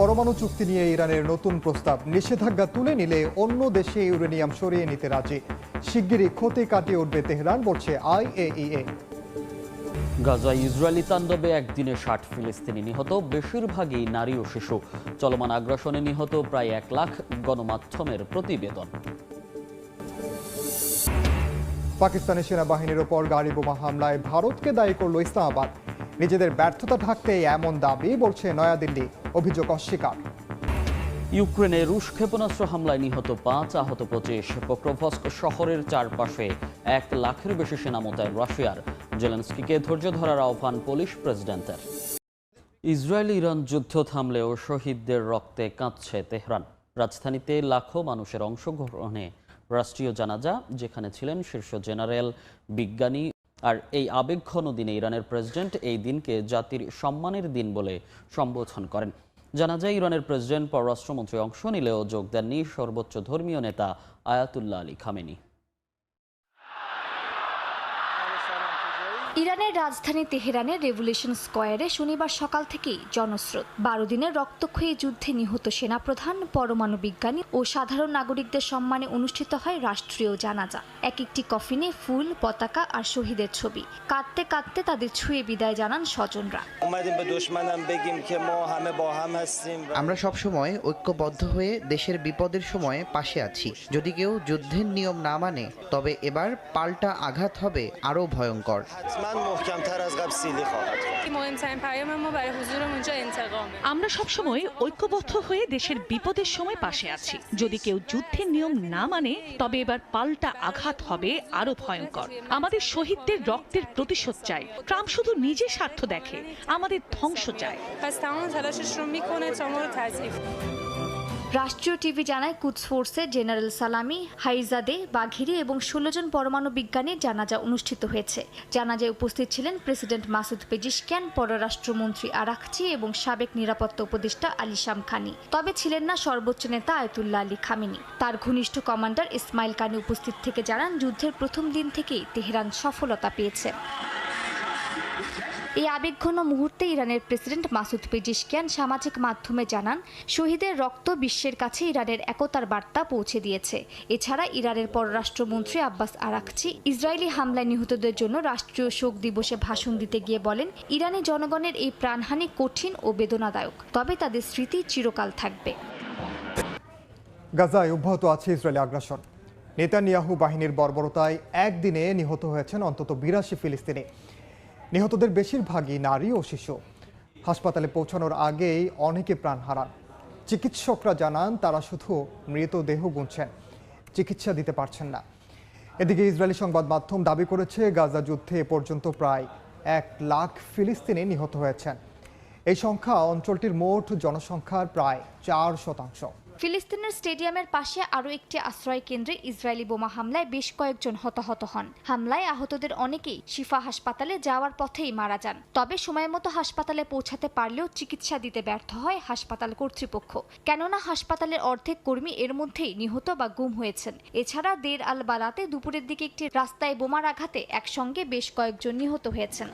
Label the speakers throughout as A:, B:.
A: পরমাণু চুক্তি নিয়ে ইরানের নতুন প্রস্তাব নিষেধাজ্ঞা তুলে নিলে অন্য দেশে ইউরেনিয়াম সরিয়ে নিতে রাজি। শিগগিরই ক্ষতি কাটিয়ে উঠবে তেহরান বলছে আইএইএ
B: গাজা ইসরায়েলি তাণ্ডবে একদিনে ষাট ফিলিস্তিনি নিহত বেশিরভাগই নারী ও শিশু। চলমান আগ্রাসনে নিহত প্রায় এক লাখ গণমাধ্যমের প্রতিবেদন।
A: পাকিস্তানি সেনাবাহিনীর ওপর গাড়ি বোমা হামলায় ভারতকে দায়ী করল ইসলামাবাদ। নিজেদের ব্যর্থতা ঢাকতে এমন দাবি বলছে নয়াদিল্লি, অভিযোগ অস্বীকার।
B: ইউক্রেনে রুশ ক্ষেপণাস্ত্র হামলায় নিহত পাঁচ আহত পঁচিশ পোক্রোভস্ক শহরের চারপাশে এক লাখের বেশি সেনা মোতায়েন রাশিয়ার। জেলেন্সকিকে ধৈর্য ধরার আহ্বান পুলিশ প্রেসিডেন্টের। ইসরায়েল ইরান যুদ্ধ থামলেও শহীদদের রক্তে কাঁদছে তেহরান। রাজধানীতে লাখো মানুষের অংশগ্রহণে। রাষ্ট্রীয় জানাজা, যেখানে ছিলেন শীর্ষ জেনারেল, বিজ্ঞানী আর এই আবেগঘন দিনে ইরানের প্রেসিডেন্ট এই দিনকে জাতির সম্মানের দিন বলে সম্বোধন করেন। জানা যায়, ইরানের প্রেসিডেন্ট পররাষ্ট্রমন্ত্রী অংশ নিলেও যোগ দেননি সর্বোচ্চ ধর্মীয় নেতা আয়াতুল্লাহ আলী খামেনি।
C: ইরানের রাজধানী তেহরানের রেভুলেশন স্কয়ারে শনিবার সকাল থেকেই জনস্রোত। বারো দিনের রক্তক্ষয়ী যুদ্ধে নিহত সেনাপ্রধান পরমাণু বিজ্ঞানী ও সাধারণ নাগরিকদের সম্মানে অনুষ্ঠিত হয় রাষ্ট্রীয় জানাজা। এক একটি কফিনে ফুল পতাকা আর শহীদের ছবি। কাঁদতে কাঁদতে তাদের ছুঁয়ে বিদায় জানান স্বজনরা।
D: আমরা সবসময় ঐক্যবদ্ধ হয়ে দেশের বিপদের সময় পাশে আছি। যদি কেউ যুদ্ধের নিয়ম না মানে তবে এবার পাল্টা আঘাত হবে আরও ভয়ঙ্কর।
E: حتما محکمتر از قبل سیلی خواهد کرد
F: مهمترین پیام ما برای حضورمون اونجا انتقامه
G: আমরা সবসময় ঐক্যবদ্ধ হয়ে দেশের বিপদের সময় পাশে আছি যদি কেউ যুদ্ধের নিয়ম না মানে তবে এবার পাল্টা আঘাত হবে আরো ভয়ঙ্কর আমাদের শহীদদের রক্তের প্রতিশোধ চাই ট্রাম্প শুধু নিজের স্বার্থ দেখে আমাদের ধ্বংস চায়
C: রাষ্ট্রীয় টিভি জানায় কুদস জেনারেল সালামি, হাইজাদে, বাঘিরি এবং ষোলো জন পরমাণু বিজ্ঞানীর জানাজা অনুষ্ঠিত হয়েছে। জানাজায় উপস্থিত ছিলেন প্রেসিডেন্ট মাসুদ পেজিশক্যান, পররাষ্ট্রমন্ত্রী আরাকচি এবং সাবেক নিরাপত্তা উপদেষ্টা আলী শাম খানি তবে ছিলেন না সর্বোচ্চ নেতা আয়তুল্লাহ আলী খামিনি। তার ঘনিষ্ঠ কমান্ডার ইসমাইল কানি উপস্থিত থেকে জানান, যুদ্ধের প্রথম দিন থেকেই তেহরান সফলতা পেয়েছে। এই আবেগঘন মুহূর্তে ইরানের প্রেসিডেন্ট মাসুদ পেজিশকিয়ান সামাজিক মাধ্যমে জানান, শহীদের রক্ত বিশ্বের কাছে ইরানের একতার বার্তা পৌঁছে দিয়েছে। এছাড়া ইরানের পররাষ্ট্রমন্ত্রী আব্বাস আরাকচি ইসরায়েলি হামলায় নিহতদের জন্য রাষ্ট্রীয় শোক দিবসে ভাষণ দিতে গিয়ে বলেন, ইরানি জনগণের এই প্রাণহানি কঠিন ও বেদনাদায়ক, তবে তাদের স্মৃতি চিরকাল থাকবে।
A: গাজায় অব্যাহত আছে ইসরায়েলি আগ্রাসন। নেতানিয়াহু বাহিনীর বর্বরতায় একদিনে নিহত হয়েছেন অন্তত বিরাশি ফিলিস্তিনি। নিহতদের বেশিরভাগই নারী ও শিশু। হাসপাতালে পৌঁছানোর আগেই অনেকে প্রাণ হারান। চিকিৎসকরা জানান, তারা শুধু মৃতদেহ গুনছেন, চিকিৎসা দিতে পারছেন না। এদিকে ইসরায়েলি সংবাদ মাধ্যম দাবি করেছে, গাজা যুদ্ধে এ পর্যন্ত প্রায় এক লাখ ফিলিস্তিনি নিহত হয়েছেন। এই সংখ্যা অঞ্চলটির মোট জনসংখ্যার প্রায় চার শতাংশ।
C: ফিলিস্তিনের স্টেডিয়ামের পাশে আরও একটি আশ্রয় কেন্দ্রে ইসরায়েলি বোমা হামলায় বেশ কয়েকজন হতাহত হন। হামলায় আহতদের অনেকেই শিফা হাসপাতালে যাওয়ার পথেই মারা যান। তবে সময় মতো হাসপাতালে পৌঁছাতে পারলেও চিকিৎসা দিতে ব্যর্থ হয় হাসপাতাল কর্তৃপক্ষ। কেননা হাসপাতালের অর্ধেক কর্মী এর মধ্যেই নিহত বা গুম হয়েছেন। এছাড়া দের আল বালাতে দুপুরের দিকে একটি রাস্তায় বোমার আঘাতে একসঙ্গে বেশ কয়েকজন নিহত হয়েছেন।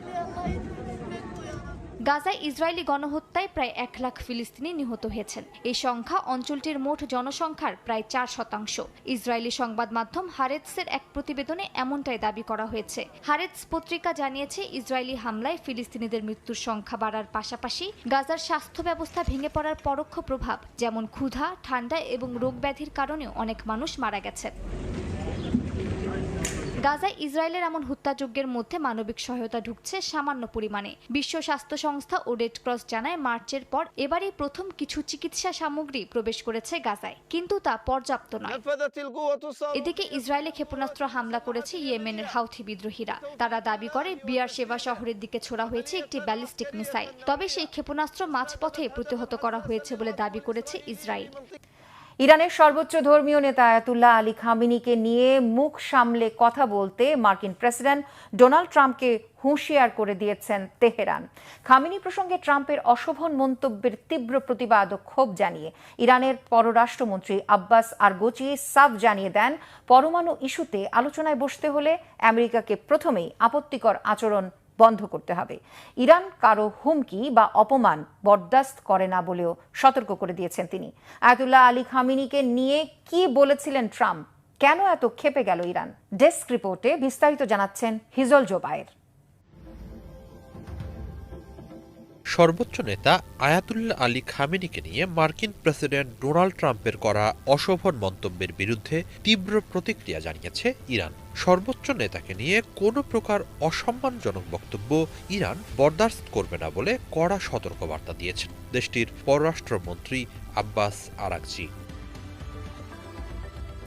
C: গাজায় ইসরায়েলি গণহত্যায় প্রায় এক লাখ ফিলিস্তিনি নিহত হয়েছেন। এই সংখ্যা অঞ্চলটির মোট জনসংখ্যার প্রায় চার শতাংশ। ইসরায়েলি সংবাদ মাধ্যম হারেতসের এক প্রতিবেদনে এমনটাই দাবি করা হয়েছে। হারেতস পত্রিকা জানিয়েছে, ইসরায়েলি হামলায় ফিলিস্তিনিদের মৃত্যুর সংখ্যা বাড়ার পাশাপাশি গাজার স্বাস্থ্য ব্যবস্থা ভেঙে পড়ার পরোক্ষ প্রভাব, যেমন ক্ষুধা, ঠান্ডা এবং রোগ ব্যাধির কারণেও অনেক মানুষ মারা গেছেন। গাজায় ইসরায়েলের এমন হত্যাযজ্ঞের মধ্যে মানবিক সহায়তা ঢুকছে সামান্য পরিমাণে। বিশ্ব স্বাস্থ্য সংস্থা ও রেডক্রস জানায়, মার্চের পর এবারই প্রথম কিছু চিকিৎসা সামগ্রী প্রবেশ করেছে গাজায়। কিন্তু তা পর্যাপ্ত নয়। এদিকে ইসরায়েলে ক্ষেপণাস্ত্র হামলা করেছে ইয়েমেনের হাউথি বিদ্রোহীরা। তারা দাবি করে, বিয়ার সেবা শহরের দিকে ছোড়া হয়েছে একটি ব্যালিস্টিক মিসাইল। তবে সেই ক্ষেপণাস্ত্র মাঝপথে প্রতিহত করা হয়েছে বলে দাবি করেছে ইসরায়েল।
H: ইরানের সর্বোচ্চ ধর্মীয় নেতা আয়াতুল্লাহ আলী খামিনিকে নিয়ে মুখ সামলে কথা বলতে মার্কিন প্রেসিডেন্ট ডোনাল্ড ট্রাম্পকে হুঁশিয়ার করে দিয়েছেন তেহরান। খামিনি প্রসঙ্গে ট্রাম্পের অশোভন মন্তব্যের তীব্র প্রতিবাদ ও ক্ষোভ জানিয়ে ইরানের পররাষ্ট্রমন্ত্রী আব্বাস আর আরগোচি সাফ জানিয়ে দেন, পরমাণু ইস্যুতে আলোচনায় বসতে হলে আমেরিকাকে প্রথমেই আপত্তিকর আচরণ বন্ধ করতে হবে। ইরান কারও হুমকি বা অপমান বরদাস্ত করে না বলেও সতর্ক করে দিয়েছেন তিনি। আয়াতুল্লাহ আলী খামিনিকে নিয়ে কি বলেছিলেন ট্রাম্প? কেন এত ক্ষেপে গেল ইরান? ডেস্ক রিপোর্টে বিস্তারিত জানাচ্ছেন হিজল জোবায়ের।
I: সর্বোচ্চ নেতা আয়াতুল্লাহ আলী খামেনিকে নিয়ে মার্কিন প্রেসিডেন্ট ডোনাল্ড ট্রাম্পের করা অশোভন মন্তব্যের বিরুদ্ধে তীব্র প্রতিক্রিয়া জানিয়েছে ইরান। সর্বোচ্চ নেতাকে নিয়ে কোনো প্রকার অসম্মানজনক বক্তব্য ইরান বরদাস্ত করবে না বলে কড়া সতর্কবার্তা দিয়েছেন। দেশটির পররাষ্ট্রমন্ত্রী আব্বাস আরাকজি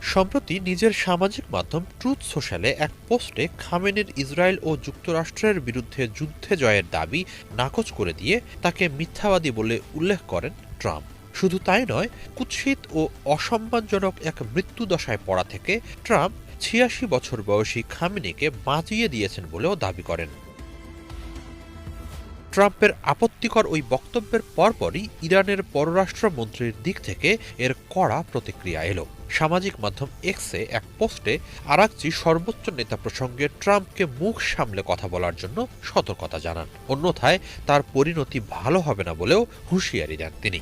I: সম্প্রতি নিজের সামাজিক মাধ্যম ট্রুথ সোশ্যালে এক পোস্টে খামেনের ইসরায়েল ও যুক্তরাষ্ট্রের বিরুদ্ধে যুদ্ধে জয়ের দাবি নাকচ করে দিয়ে তাকে মিথ্যাবাদী বলে উল্লেখ করেন ট্রাম্প। শুধু তাই নয়, কুৎসিত ও অসম্মানজনক এক মৃত্যুদশায় পড়া থেকে ট্রাম্প ছিয়াশি বছর বয়সী খামেনিকে বাঁচিয়ে দিয়েছেন বলেও দাবি করেন। ট্রাম্পের আপত্তিকর ওই বক্তব্যের পরপরই ইরানের পররাষ্ট্রমন্ত্রীর দিক থেকে এর কড়া প্রতিক্রিয়া এলো। সামাজিক মাধ্যম এক্সে এক পোস্টে আরাকচি সর্বোচ্চ নেতা প্রসঙ্গে ট্রাম্পকে মুখ সামলে কথা বলার জন্য সতর্কতা জানান। অন্যথায় তার পরিণতি ভালো হবে না বলেও হুঁশিয়ারি দেন তিনি।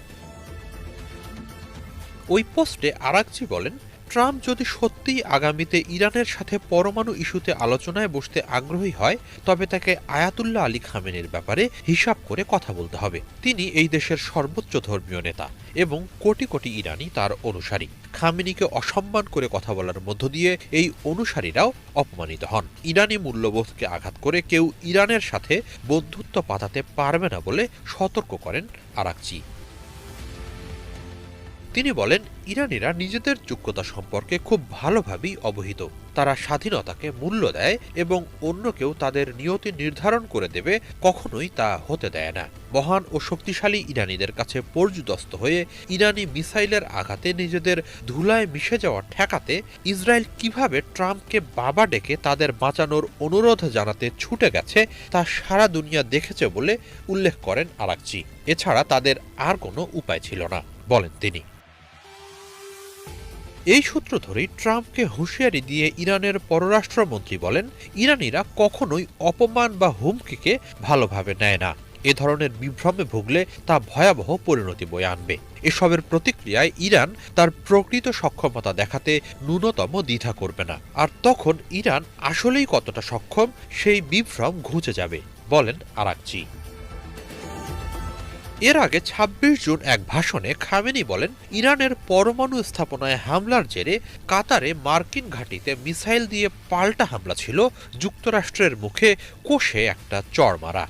I: ওই পোস্টে আরাকচি বলেন ট্রাম্প যদি সত্যিই আগামীতে ইরানের সাথে পরমাণু ইস্যুতে আলোচনায় বসতে আগ্রহী হয়, তবে তাকে আয়াতুল্লাহ আলী খামেনের ব্যাপারে হিসাব করে কথা বলতে হবে। তিনি এই দেশের সর্বোচ্চ ধর্মীয় নেতা এবং কোটি কোটি ইরানি তার অনুসারী। খামেনিকে অসম্মান করে কথা বলার মধ্য দিয়ে এই অনুসারীরাও অপমানিত হন। ইরানি মূল্যবোধকে আঘাত করে কেউ ইরানের সাথে বন্ধুত্ব পাতাতে পারবে না বলে সতর্ক করেন আরাকচি। তিনি বলেন, ইরানিরা নিজেদের যোগ্যতা সম্পর্কে খুব ভালোভাবেই অবহিত। তারা স্বাধীনতাকে মূল্য দেয় এবং অন্য কেউ তাদের নিয়তি নির্ধারণ করে দেবে, কখনোই তা হতে দেয় না। মহান ও শক্তিশালী ইরানিদের কাছে পর্যুদস্ত হয়ে ইরানি মিসাইলের আঘাতে নিজেদের ধুলায় মিশে যাওয়া ঠেকাতে ইসরায়েল কীভাবে ট্রাম্পকে বাবা ডেকে তাদের বাঁচানোর অনুরোধ জানাতে ছুটে গেছে, তা সারা দুনিয়া দেখেছে বলে উল্লেখ করেন আরাকচি। এছাড়া তাদের আর কোনো উপায় ছিল না, বলেন তিনি। এই সূত্র ধরেই ট্রাম্পকে হুঁশিয়ারি দিয়ে ইরানের পররাষ্ট্রমন্ত্রী বলেন, ইরানিরা কখনোই অপমান বা হুমকিকে ভালোভাবে নেয় না। এ ধরনের বিভ্রমে ভুগলে তা ভয়াবহ পরিণতি বয়ে আনবে। এসবের প্রতিক্রিয়ায় ইরান তার প্রকৃত সক্ষমতা দেখাতে ন্যূনতম দ্বিধা করবে না। আর তখন ইরান আসলেই কতটা সক্ষম, সেই বিভ্রম ঘুচে যাবে, বলেন আরাকচি। এর আগে ২৬ জুন এক ভাষণে খামেনি বলেন, ইরানের পরমাণু স্থাপনায় হামলার জেরে কাতারে মার্কিন ঘাঁটিতে মিসাইল দিয়ে পাল্টা হামলা ছিল, যুক্তরাষ্ট্রের মুখে কোষে একটা চড় মারা।